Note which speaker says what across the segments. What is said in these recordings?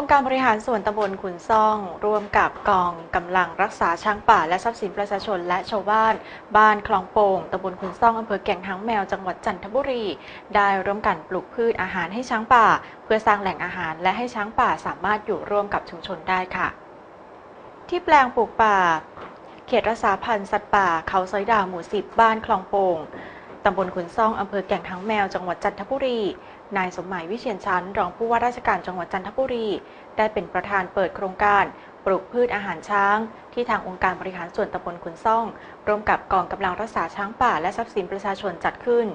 Speaker 1: องค์การบริหารส่วนตำบลขุนซ่อง ร่วมกับกองกำลังรักษาช้างป่าและทรัพย์สินประชาชนและชาวบ้าน บ้านคลองโป่งตำบลขุนซ่องอำเภอแก่งหางแมวจังหวัดจันทบุรี ได้ร่วมกันปลูกพืชอาหารให้ช้างป่า เพื่อสร้างแหล่งอาหารและให้ช้างป่าสามารถอยู่ร่วมกับชุมชนได้ค่ะ ที่แปลงปลูกป่า เขตรักษาพันธุ์สัตว์ป่าเขาซอยดาวหมู่สิบบ้านคลองโป่ง ตำบลขุนซ่องอำเภอแก่งหางแมว จังหวัดจันทบุรี นายสมหมายวิเชียนชันรองผู้ว่าราชการจังหวัดจันทบุรี ได้เป็นประธานเปิดโครงการปลูกพืชอาหารช้าง ที่ทางองค์การบริหารส่วนตำบลขุนซ่อง ร่วมกับกองกำลังรักษาช้างป่าและทรัพย์สินประชาชนจัดขึ้น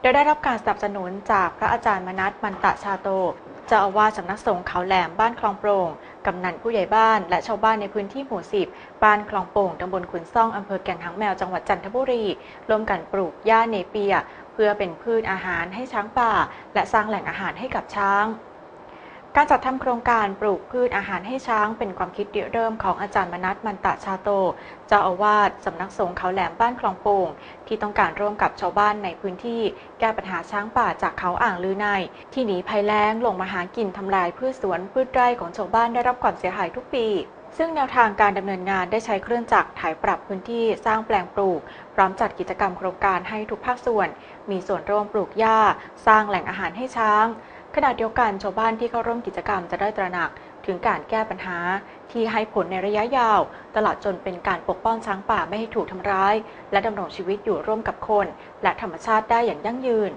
Speaker 1: โดยได้รับการสนับสนุนจากพระอาจารย์มนัสมันตะชาโต จ้าอาวาสสำนักสงฆ์เขาแหลมบ้านคลองโปร่ง กำนันผู้ใหญ่บ้าน และชาวบ้านในพื้นที่หมู่สิบบ้านคลองโป่งตำบลขุนซ่องอำเภอแก่งหางแมวจังหวัดจันทบุรีร่วมกันปลูกหญ้าเนเปีย เพื่อเป็นพืชอาหารให้ช้างป่า และสร้างแหล่งอาหารให้กับช้าง การจัดทำโครงการปลูกพืชอาหารให้ช้างเป็นความคิดริเริ่มของอาจารย์มนัสมันตะชาโต เจ้าอาวาสสำนักสงฆ์เขาแหลมบ้านคลองโป่งที่ต้องการร่วมกับชาวบ้านในพื้นที่ แก้ปัญหาช้างป่าจากเขาอ่างลือใน ที่หนีภัยแล้งลงมาหากินทำลายพืชสวนพืชไร่ของชาวบ้านได้รับความเสียหายทุกปีซึ่งแนวทางการดำเนินงานได้ใช้เครื่องจักรถ่ายปรับพื้นที่สร้างแปลงปลูก พร้อมจัดกิจกรรมโครงการให้ทุกภาคส่วน มีส่วนร่วมปลูกหญ้า สร้างแหล่งอาหารให้ช้าง ขณะเดียวกันชาวบ้านที่เข้าร่วมกิจกรรมจะได้ตระหนักถึงการแก้ปัญหาที่ให้ผลในระยะยาว ตลอดจนเป็นการปกป้องช้างป่าไม่ให้ถูกทำร้าย และดำรงชีวิตอยู่ร่วมกับคน และธรรมชาติได้อย่างยั่งยืน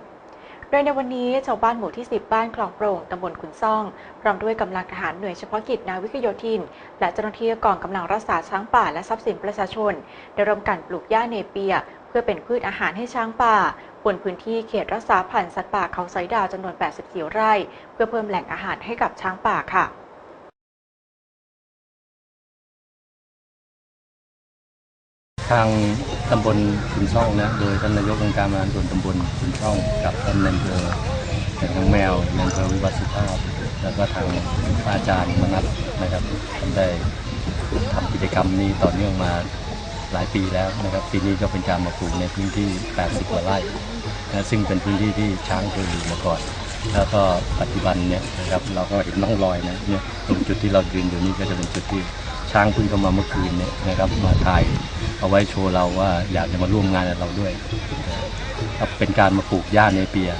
Speaker 1: โดยในวันนี้ชาวบ้านหมู่ที่ 10 บ้านคลองโปร่งตำบลขุนซ่อง พร้อมด้วยกำลังทหารหน่วยเฉพาะกิจนาวิกโยธิน และเจ้าหน้าที่กองกำลังรักษาช้างป่าและทรัพย์สินประชาชน ได้ร่วมกันปลูกหญ้าเนเปีย เพื่อเป็นพืชอาหารให้ช้างป่า บนพื้นที่เขตรักษาพันธุ์สัตว์ป่าเขาไซดาวจำนวน 84 ไร่ เพื่อเพิ่มแหล่งอาหารให้กับช้างป่าค่ะ
Speaker 2: ทางตำบลขุนช่องนะโดยท่านนายกองค์การบริหารส่วนตำบลขุนช่องกับท่านนายอำเภอแห่งแมวในอำเภอวิวัฒสุภาพ แล้วก็ทางอาจารย์มนัสนะครับท่านได้ทำกิจกรรมนี้ต่อเนื่องมา หลายปีแล้วนะครับปีนี้ก็เป็นการมาปลูกในพื้นที่ 80 กว่าไร่นะซึ่งเป็นพื้นที่ที่ช้างเคยอยู่มาก่อน แล้วก็ปัจจุบันเนี่ยนะครับเราก็เห็นร่องรอยนะเนี่ยตรงจุดที่เรายืนอยู่นี่ก็จะเป็นจุดที่ช้างเพิ่งเข้ามาเมื่อคืนเนี่ยนะครับมาถ่ายเอาไว้โชว์เราว่าอยากจะมาร่วมงานกับเราด้วยนะครับเป็นการมาปลูกหญ้าเนเปีย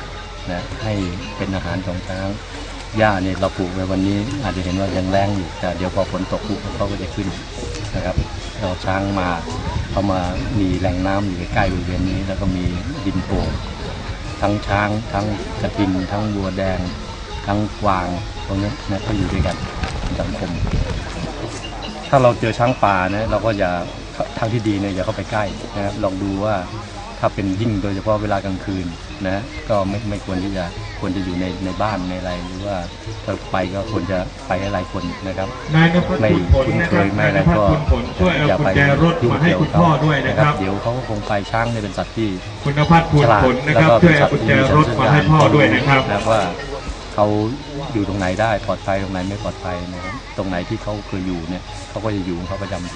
Speaker 2: นะให้เป็นอาหารของช้างหญ้าเนี่ยเราปลูกไว้วันนี้อาจจะเห็นว่ายังแรงอยู่แต่เดี๋ยวพอฝนตกปุ๊บเขาก็จะขึ้น นะครับเราช้างมาเขามามีแหล่งน้ำอยู่ใกล้บริเวณนี้ แล้วก็มีดินโป่งทั้งช้างทั้งกระทิงทั้งวัวแดง ทั้งกวางตรงนี้นะก็อยู่ด้วยกันเป็นสังคม ถ้าเราเจอช้างป่านะเราก็อย่าทางที่ดีเนี่ยอย่าเข้าไปใกล้นะครับลองดูว่า ถ้าเป็นยิ่งโดยเฉพาะเวลากลางคืนนะก็ไม่ไม่ควรที่จะควรจะอยู่ในในบ้านในอะไรหรือว่าถ้าไปก็ควรจะไปให้หลายคนนะครับ
Speaker 3: นายนภัส
Speaker 2: ไม่
Speaker 3: คุณผล
Speaker 2: คุ้น
Speaker 3: นะ
Speaker 2: เค
Speaker 3: ครับ
Speaker 2: ยไม่
Speaker 3: นาย
Speaker 2: อะไร
Speaker 3: นภัส
Speaker 2: ก็
Speaker 3: คุณผลช่วยเอา
Speaker 2: อย่า
Speaker 3: กุ
Speaker 2: ไป
Speaker 3: ญแจรถ
Speaker 2: ยุ่ง
Speaker 3: มาให้
Speaker 2: เกี่ยว
Speaker 3: คุณ
Speaker 2: เขา
Speaker 3: พ่อด้วยนะ
Speaker 2: นะ
Speaker 3: ค
Speaker 2: ค
Speaker 3: รั
Speaker 2: รับบเดี๋ยวเขาก็คงไปช้างเนี่ยเป็นสัตว์ที่
Speaker 3: คุณนภัสคุณ
Speaker 2: ฉลาด
Speaker 3: ผลนะ
Speaker 2: แล้
Speaker 3: ควรับ
Speaker 2: ก็
Speaker 3: ช่วยเอากุญแจรถมาให้พ่อด้วยนะครับ
Speaker 2: แล้วว่าเขาอยู่ตรงไหนได้ปลอดภัยตรงไหนไม่ปลอดภัยนะครับตรงไหนที่เขาเคยอยู่เนี่ยเขาก็จะอยู่ของเขาประจำอยู่